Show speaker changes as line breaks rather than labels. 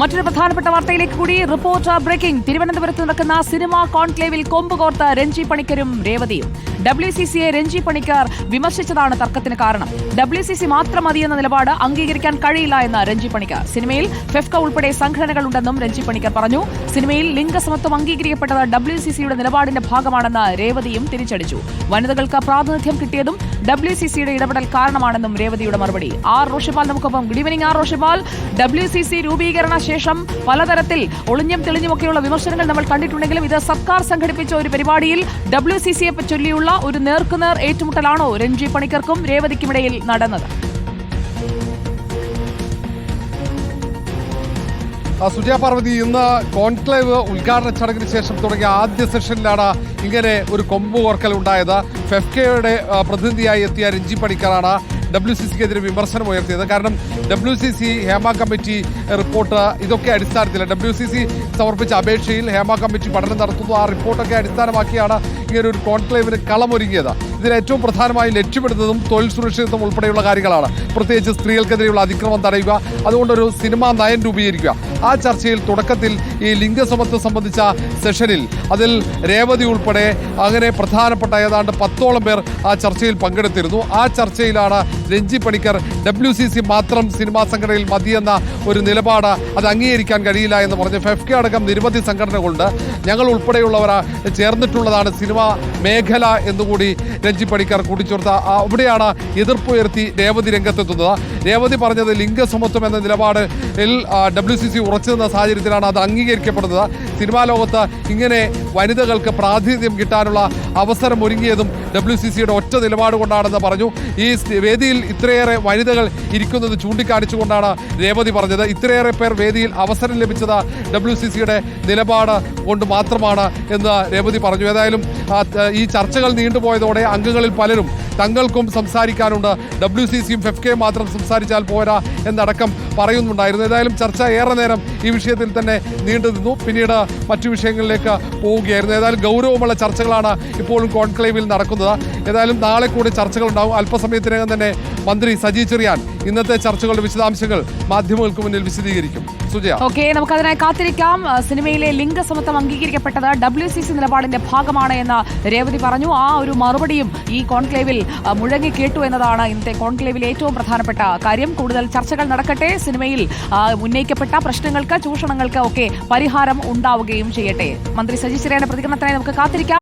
മറ്റൊരു പ്രധാനപ്പെട്ട വാർത്തയിലേക്ക് കൂടി. Reporter breaking. തിരുവനന്തപുരത്ത് നടക്കുന്ന സിനിമാ കോൺക്ലേവിൽ കൊമ്പുകോർത്ത രഞ്ജി പണിക്കരും രേവതിയും. ഡബ്ല്യു സി സിയെ രഞ്ജി പണിക്കർ വിമർശിച്ചതാണ് തർക്കത്തിന് കാരണം. ഡബ്ല്യു സി സി മാത്രം മതിയെന്ന നിലപാട് അംഗീകരിക്കാൻ കഴിയില്ല എന്ന് രഞ്ജി പണിക്കർ. സിനിമയിൽ ഫെഫ്ക ഉൾപ്പെടെ സംഘടനകൾ ഉണ്ടെന്നും രഞ്ജി പണിക്കർ പറഞ്ഞു. സിനിമയിൽ ലിംഗസമത്വം അംഗീകരിക്കപ്പെട്ടത് ഡബ്ല്യു സി സിയുടെ നിലപാടിന്റെ ഭാഗമാണെന്ന് രേവതിയും തിരിച്ചടിച്ചു. വനിതകൾക്ക് പ്രാതിനിധ്യം കിട്ടിയതും ഡബ്ല്യു സി സിയുടെ ഇടപെടൽ കാരണമാണെന്നും രേവതിയുടെ മറുപടി. ആർ. റോഷിപാൽ നമുക്കൊപ്പം. Good evening R. Roshipal W C C രൂപീകരണ ശേഷം പലതരത്തിൽ ഒളിഞ്ഞും തെളിഞ്ഞുമൊക്കെയുള്ള വിമർശനങ്ങൾ നമ്മൾ കണ്ടിട്ടുണ്ടെങ്കിലും ഇത് സർക്കാർ സംഘടിപ്പിച്ച ഒരു പരിപാടിയിൽ ഡബ്ല്യു സി സിയെ ചൊല്ലിയുള്ള ഒരു നേർക്കുനേർ ഏറ്റുമുട്ടലാണോ രഞ്ജി പണിക്കർക്കും രേവതിക്കുമിടയിൽ നടന്നത്.
സുജയ പാർവതി ഇന്ന് കോൺക്ലേവ് ഉദ്ഘാടന ചടങ്ങിന് ശേഷം തുടങ്ങിയ ആദ്യ സെഷനിലാണ് ഇങ്ങനെ ഒരു കൊമ്പ് ഓർക്കൽ ഉണ്ടായത്. ഫെഫ്കെയുടെ പ്രതിനിധിയായി എത്തിയ രഞ്ജി പണിക്കറാണ് ഡബ്ല്യു സി സിക്കെതിരെ വിമർശനം ഉയർത്തിയത്. കാരണം W C C Hema committee report ഇതൊക്കെ അടിസ്ഥാനത്തിൽ ഡബ്ല്യു സി സി സമർപ്പിച്ച അപേക്ഷയിൽ ഹേമ കമ്മിറ്റി പഠനം നടത്തുന്നു. ആ റിപ്പോർട്ടൊക്കെ അടിസ്ഥാനമാക്കിയാണ് ഇങ്ങനെ ഒരു കോൺക്ലേവിന് കളമൊരുങ്ങിയത്. ഇതിൽ ഏറ്റവും പ്രധാനമായി ലക്ഷ്യമിടുന്നതും തൊഴിൽ സുരക്ഷിതത്വം ഉൾപ്പെടെയുള്ള കാര്യങ്ങളാണ്. പ്രത്യേകിച്ച് സ്ത്രീകൾക്കെതിരെയുള്ള അതിക്രമം തടയുക അതുകൊണ്ടൊരു സിനിമാ നയം രൂപീകരിക്കുക. ആ ചർച്ചയിൽ തുടക്കത്തിൽ ഈ ലിംഗസമത്വം സംബന്ധിച്ച സെഷനിൽ അതിൽ രേവതി ഉൾപ്പെടെ അങ്ങനെ പ്രധാനപ്പെട്ട ഏതാണ്ട് പത്തോളം പേർ ആ ചർച്ചയിൽ പങ്കെടുത്തിരുന്നു. ആ ചർച്ചയിലാണ് Ranji Panicker W C C മാത്രം സിനിമാ സംഘടനയിൽ മതിയെന്ന ഒരു നിലപാട് അത് അംഗീകരിക്കാൻ കഴിയില്ല എന്ന് പറഞ്ഞ് ഫെഫ്കെ അടക്കം നിരവധി സംഘടനകളുണ്ട്. ഞങ്ങൾ ഉൾപ്പെടെയുള്ളവർ ചേർന്നിട്ടുള്ളതാണ് സിനിമാ മേഖല എന്നുകൂടി രഞ്ജി പണിക്കർ കൂട്ടിച്ചേർത്ത. അവിടെയാണ് എതിർപ്പുയർത്തി രേവതി രംഗത്തെത്തുന്നത്. രേവതി പറഞ്ഞത് ലിംഗസമത്വം എന്ന നിലപാട് ഡബ്ല്യു സി സി ഉറച്ചു നിന്ന സാഹചര്യത്തിലാണ് അത് അംഗീകരിക്കപ്പെടുന്നത്. സിനിമാ ലോകത്ത് ഇങ്ങനെ വനിതകൾക്ക് പ്രാതിനിധ്യം കിട്ടാനുള്ള അവസരം ഒരുങ്ങിയതും ഡബ്ല്യു സി സിയുടെ ഒറ്റ നിലപാട് കൊണ്ടാണെന്ന് പറഞ്ഞു. ഈ വേദിയിൽ ഇത്രയേറെ വനിതകൾ ഇരിക്കുന്നത് ചൂണ്ടിക്കാണിച്ചുകൊണ്ടാണ് രേവതി പറഞ്ഞത്. ഇത്രയേറെ പേർ വേദിയിൽ അവസരം ലഭിച്ചത് ഡബ്ല്യു സി സിയുടെ നിലപാട് കൊണ്ട് മാത്രമാണ് എന്ന് രേവതി പറഞ്ഞു. ഏതായാലും ഈ ചർച്ചകൾ നീണ്ടുപോയതോടെ അംഗങ്ങളിൽ പലരും തങ്ങൾക്കും സംസാരിക്കാനുണ്ട്. ഡബ്ല്യു സി സിയും ഫെഫ്കെയും മാത്രം സംസാരിച്ചാൽ പോരാ എന്നടക്കം പറയുന്നുണ്ടായിരുന്നു. ഏതായാലും ചർച്ച ഏറെ നേരം ഈ വിഷയത്തിൽ തന്നെ നീണ്ടു നിന്നു. പിന്നീട് മറ്റു വിഷയങ്ങളിലേക്ക് പോവുകയായിരുന്നു. ഏതായാലും ഗൗരവമുള്ള ചർച്ചകളാണ് ഇപ്പോഴും കോൺക്ലേവിൽ നടക്കുന്നത്. ഏതായാലും നാളെ കൂടി ചർച്ചകൾ ഉണ്ടാവും അല്പസമയത്തിനകം തന്നെ മന്ത്രി സജി ചെറിയാൻ ഇന്നത്തെ ചർച്ചകളുടെ വിശദാംശങ്ങൾ മാധ്യമങ്ങൾക്ക് മുന്നിൽ വിശദീകരിക്കും. സുജയ.
ഓക്കെ നമുക്ക് അതിനായി കാത്തിരിക്കാം സിനിമയിലെ ലിംഗസമത്വം അംഗീകരിക്കപ്പെട്ടത് ഡബ്ല്യു സി സി നിലപാടിന്റെ ഭാഗമാണ് എന്ന് രേവതി പറഞ്ഞു. ആ ഒരു മറുപടിയും ഈ കോൺക്ലേവിൽ മുഴങ്ങി കേട്ടു എന്നതാണ് ഇന്നത്തെ കോൺക്ലേവിലെ ഏറ്റവും പ്രധാനപ്പെട്ട കാര്യം. കൂടുതൽ ചർച്ചകൾ നടക്കട്ടെ. സിനിമയിൽ ഉന്നയിക്കപ്പെട്ട പ്രശ്നങ്ങൾക്ക് ചൂഷണങ്ങൾക്ക് ഒക്കെ പരിഹാരം ഉണ്ടാവുകയും ചെയ്യട്ടെ. മന്ത്രി സജി ചെറിയാന്റെ പ്രതികരണത്തിനായി നമുക്ക് കാത്തിരിക്കാം.